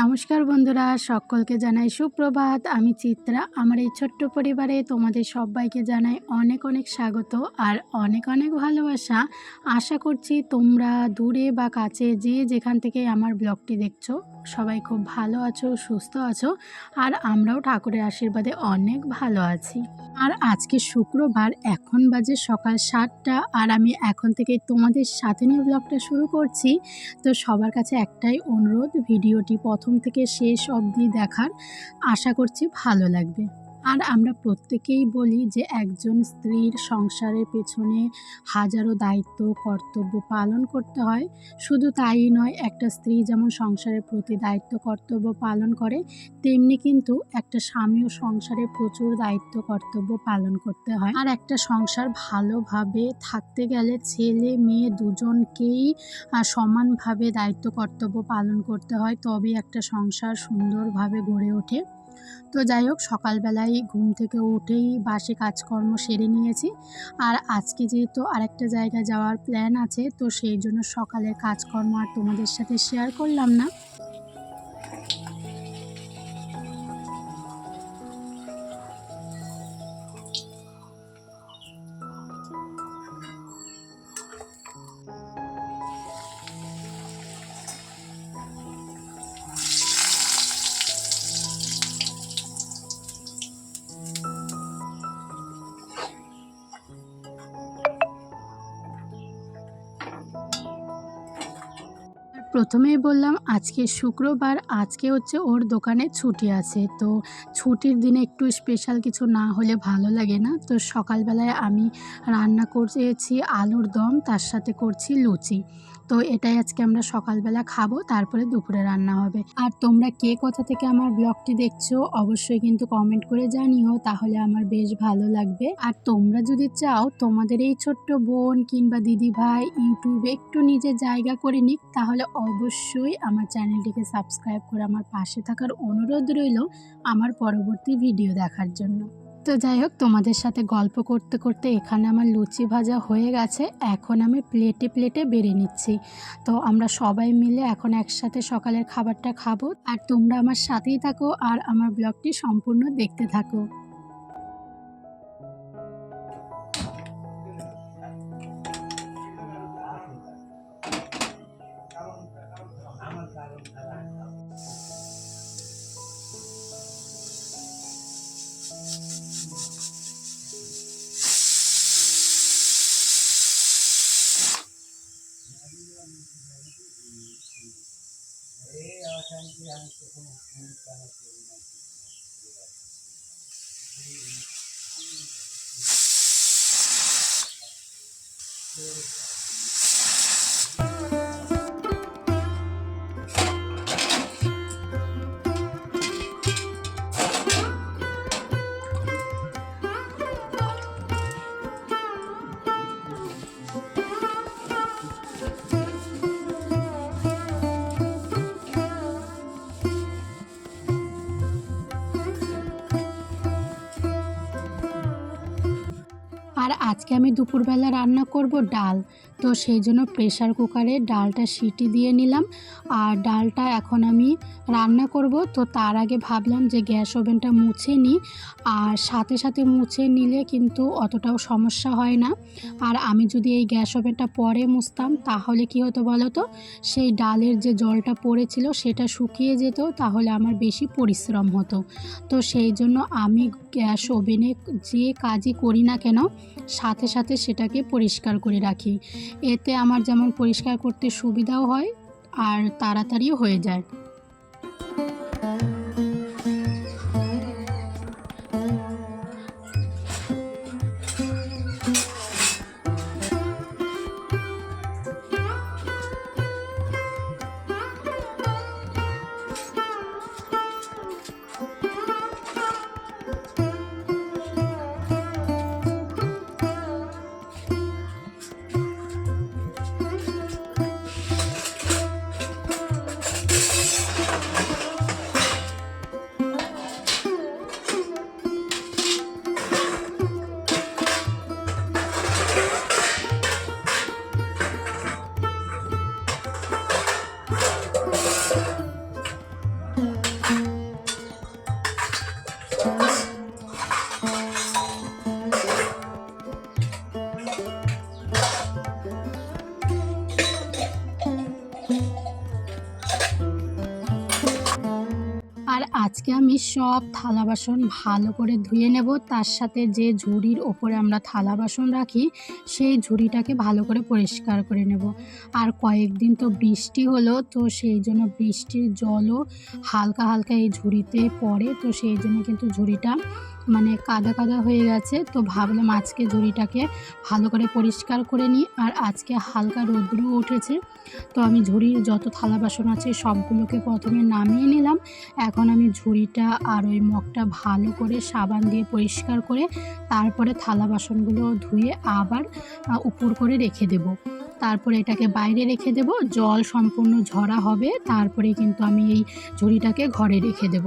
নমস্কার বন্ধুরা, সকলকে জানাই সুপ্রভাত। আমি চিত্রা। আমার এই ছোট্ট পরিবারে তোমাদের সবাইকে জানাই অনেক অনেক স্বাগত আর অনেক অনেক ভালোবাসা। আশা করছি তোমরা দূরে বা কাছে যে যেখান থেকে আমার ব্লগটি দেখছ সবাই খুব ভালো আছো, সুস্থ আছো, আর আমরাও ঠাকুরের আশীর্বাদে অনেক ভালো আছি। আর আজকে শুক্রবার, এখন বাজে সকাল সাতটা, আর আমি এখন থেকে তোমাদের সাথে নিয়ে ব্লগটা শুরু করছি। তো সবার কাছে একটাই অনুরোধ, ভিডিওটি প্রথম থেকে শেষ অবধি দেখার। আশা করছি ভালো লাগবে। আর আমরা প্রত্যেকেই বলি যে একজন স্ত্রীর সংসারের পেছনে হাজারো দায়িত্ব, কর্তব্য পালন করতে হয়। শুধু তাই নয়, একটা স্ত্রী যেমন সংসারের প্রতি দায়িত্ব, কর্তব্য পালন করে, তেমনি কিন্তু একটা স্বামীও সংসারে প্রচুর দায়িত্ব, কর্তব্য পালন করতে হয়। আর একটা সংসার ভালোভাবে থাকতে গেলে ছেলে, মেয়ে দুজনকেই সমানভাবে দায়িত্ব, কর্তব্য পালন করতে হয়। তবেই একটা সংসার সুন্দরভাবে গড়ে ওঠে। তো যাই হোক, সকালবেলায় ঘুম থেকে উঠেই বাসে কাজকর্ম সেরে নিয়েছি। আর আজকে যেহেতু আরেকটা জায়গায় যাওয়ার প্ল্যান আছে, তো সেই জন্য সকালের কাজকর্ম আর তোমাদের সাথে শেয়ার করলাম না। প্রথমেই বললাম, আজকে শুক্রবার, আজকে হচ্ছে ওর দোকানে ছুটি আছে। তো ছুটির দিনে একটু স্পেশাল কিছু না হলে ভালো লাগে না? তো সকালবেলায় আমি রান্না করেছি আলুর দম, তার সাথে করছি লুচি। তো এটাই আজকে আমরা সকালবেলা খাব, তারপরে দুপুরে রান্না হবে। আর তোমরা কে কোথা থেকে আমার ব্লগটি দেখছ, অবশ্যই কিন্তু কমেন্ট করে জানিও, তাহলে আমার বেশ ভালো লাগবে। আর তোমরা যদি চাও তোমাদের এই ছোট্ট বোন কিংবা দিদি ভাই ইউটিউবে একটু নিজের জায়গা করে নিক, তাহলে অবশ্যই আমার চ্যানেলটিকে সাবস্ক্রাইব করে আমার পাশে থাকার অনুরোধ রইল আমার পরবর্তী ভিডিও দেখার জন্য। তো যাই হোক, তোমাদের সাথে গল্প করতে করতে এখানে আমার লুচি ভাজা হয়ে গেছে। এখন আমি প্লেটে প্লেটে বেড়ে নিচ্ছি। তো আমরা সবাই মিলে এখন একসাথে সকালের খাবারটা খাব। আর তোমরা আমার সাথেই থাকো আর আমার ব্লগটি সম্পূর্ণ দেখতে থাকো। আর আজকে আমি দুপুরবেলা রান্না করব ডাল। তো সেই জন্য প্রেসার কুকারে ডালটা সিটি দিয়ে নিলাম। আর ডালটা এখন আমি রান্না করব। তো তার আগে ভাবলাম যে গ্যাস ওভেনটা মুছে নিই। আর সাথে সাথে মুছে নিলে কিন্তু অতটাও সমস্যা হয় না। আর আমি যদি এই গ্যাস ওভেনটা পরে মুছতাম, তাহলে কি হতো বলো তো? সেই ডালের যে জলটা পড়েছিল, সেটা শুকিয়ে যেত, তাহলে আমার বেশি পরিশ্রম হতো। তো সেই জন্য আমি গ্যাস ওভেনে যে কাজই করি না কেন, সাথে সাথে সেটাকে পরিষ্কার করে রাখি। এতে আমার যেমন পরিষ্কার করতে সুবিধাও হয় আর তাড়াতাড়িও হয়ে যায়। সব থালা বাসন ভালো করে ধুয়ে নেব। তার সাথে যে ঝুড়ির ওপরে আমরা থালা বাসন রাখি, সেই ঝুড়িটাকে ভালো করে পরিষ্কার করে নেব। আর কয়েকদিন তো বৃষ্টি হলো, তো সেই জন্য বৃষ্টির জলও হালকা হালকা এই ঝুড়িতে পড়ে, তো সেই জন্য কিন্তু ঝুড়িটা মানে কাদা কাদা হয়ে গেছে, তো ভাবলাম আজকে ঝুড়িটাকে ভালো করে পরিষ্কার করে নিই আর আজকে হালকা রৌদ্রও উঠেছে। তো আমি ঝুড়ির যত থালা বাসন আছে সবগুলোকে প্রথমে নামিয়ে নিলাম। এখন আমি ঝুড়িটা আর ওই মগটা ভালো করে সাবান দিয়ে পরিষ্কার করে তারপরে থালা বাসনগুলো ধুয়ে আবার উপর করে রেখে দেব। তারপরে এটাকে বাইরে রেখে দেব, জল সম্পূর্ণ ঝরা হবে তারপরে কিন্তু আমি এই ঝুড়িটাকে ঘরে রেখে দেব।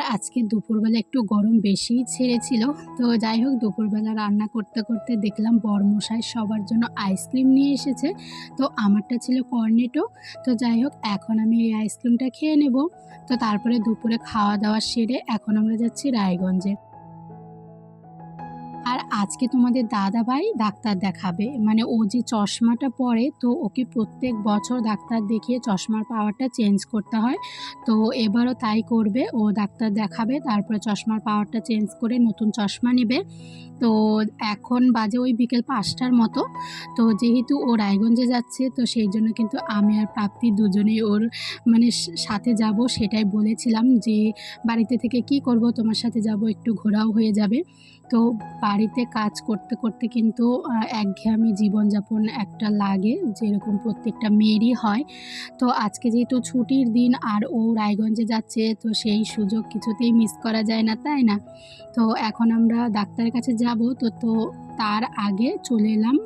আর আজকে দুপুরবেলা একটু গরম বেশি ছেড়েছিল। তো যাই হোক, দুপুরবেলা রান্না করতে করতে দেখলাম বরমশাই সবার জন্য আইসক্রিম নিয়ে এসেছে। তো আমারটা ছিল কর্নেটো। তো যাই হোক, এখন আমি এই আইসক্রিমটা খেয়ে নেব। তো তারপরে দুপুরে খাওয়া দাওয়া সেরে এখন আমরা যাচ্ছি রায়গঞ্জে। আজকে তোমাদের দাদা ভাই ডাক্তার দেখাবে। মানে ও যে চশমাটা পরে, তো ওকে প্রত্যেক বছর ডাক্তার দেখিয়ে চশমার পাওয়ারটা চেঞ্জ করতে হয়। তো এবারও তাই করবে, ও ডাক্তার দেখাবে, তারপরে চশমার পাওয়ারটা চেঞ্জ করে নতুন চশমা নেবে। তো এখন বাজে ওই বিকেল পাঁচটার মতো। তো যেহেতু ও রায়গঞ্জে যাচ্ছে, তো সেই জন্য কিন্তু আমি আর প্রাপ্তি দুজনেই ওর মানে সাথে যাব সেটাই বলেছিলাম যে, বাড়িতে থেকে কি করব, তোমার সাথে যাব একটু ঘোরাও হয়ে যাবে। তো বাড়িতে কাজ করতে করতে কিন্তু একঘেয়েমি জীবনযাপন একটা লাগে, যেরকম প্রত্যেকটা মেয়েরই হয়। তো আজকে যেহেতু ছুটির দিন আর ও রায়গঞ্জে যাচ্ছে, তো সেই সুযোগ কিছুতেই মিস করা যায় না, তাই না? তো এখন আমরা ডাক্তারের কাছে যাব, তো তো তার আগে চলে এলাম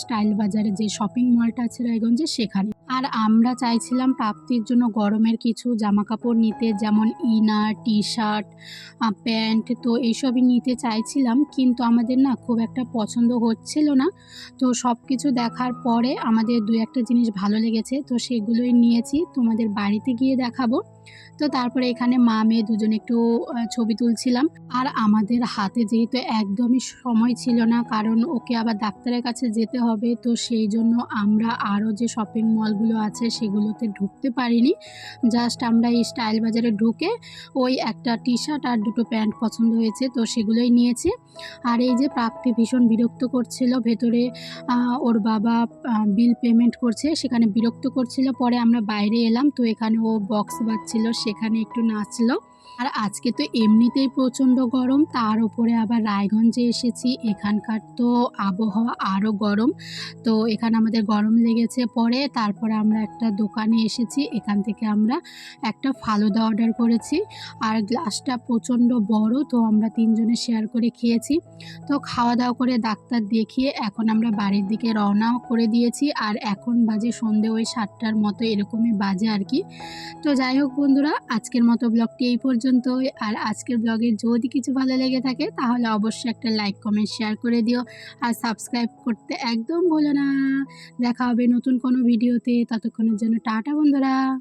স্টাইল বাজারে যে শপিং মলটা আছে রায়গঞ্জে, সেখানে। আর আমরা চাইছিলাম প্রাপ্তির জন্য গরমের কিছু জামা কাপড় নিতে, যেমন ইনার টি শার্ট প্যান্ট, তো এইসবই নিতে চাইছিলাম। কিন্তু আমাদের না খুব একটা পছন্দ হচ্ছিল না। তো সব কিছু দেখার পরে আমাদের দু একটা জিনিস ভালো লেগেছে, তো সেগুলোই নিয়েছি। তোমাদের বাড়িতে গিয়ে দেখাবো। তো তারপরে এখানে মা মেয়ে দুজন একটু ছবি তুলছিলাম। আর আমাদের হাতে যেহেতু একদমই সময় ছিল না, কারণ ওকে আবার ডাক্তারের কাছে যেতে হবে, তো সেই জন্য আমরা আরও যে শপিং মলগুলো আছে সেগুলোতে ঢুকতে পারিনি। জাস্ট আমরা এই স্টাইল বাজারে ঢুকে ওই একটা টি শার্ট আর দুটো প্যান্ট পছন্দ হয়েছে, তো সেগুলোই নিয়েছি। আর এই যে প্রাপ্তি ভীষণ বিরক্ত করছিল, ভেতরে ওর বাবা বিল পেমেন্ট করছে, সেখানে বিরক্ত করছিল, পরে আমরা বাইরে এলাম, তো এখানে ও বক্স বাজছিল সেখানে একটু নাচলো। আর আজকে তো এমনিতেই প্রচণ্ড গরম, তার উপরে আবার রায়গঞ্জে এসেছি। এখানকার তো আবহাওয়া আরও গরম। তো এখানে আমাদের গরম লেগেছে পরে, তারপরে আমরা একটা দোকানে এসেছি। এখান থেকে আমরা একটা ফালুদা অর্ডার করেছি। আর গ্লাসটা প্রচণ্ড বড়, তো আমরা তিনজনে শেয়ার করে খেয়েছি। তো খাওয়া দাওয়া করে ডাক্তার দেখিয়ে এখন আমরা বাড়ির দিকে রওনাও করে দিয়েছি। আর এখন বাজে সন্ধে ওই সাতটার মতো, এরকমই বাজে আর কি। তো যাই হোক বন্ধুরা, আজকের মতো ব্লগটি এই পর্যন্তই। আর আজকের ব্লগে যদি কিছু ভালো লেগে থাকে, তাহলে অবশ্যই একটা লাইক কমেন্ট শেয়ার করে দিও। আর সাবস্ক্রাইব করতে একদম ভুলো না। দেখা হবে নতুন কোনো ভিডিওতে ততক্ষণের জন্য টাটা বন্ধুরা।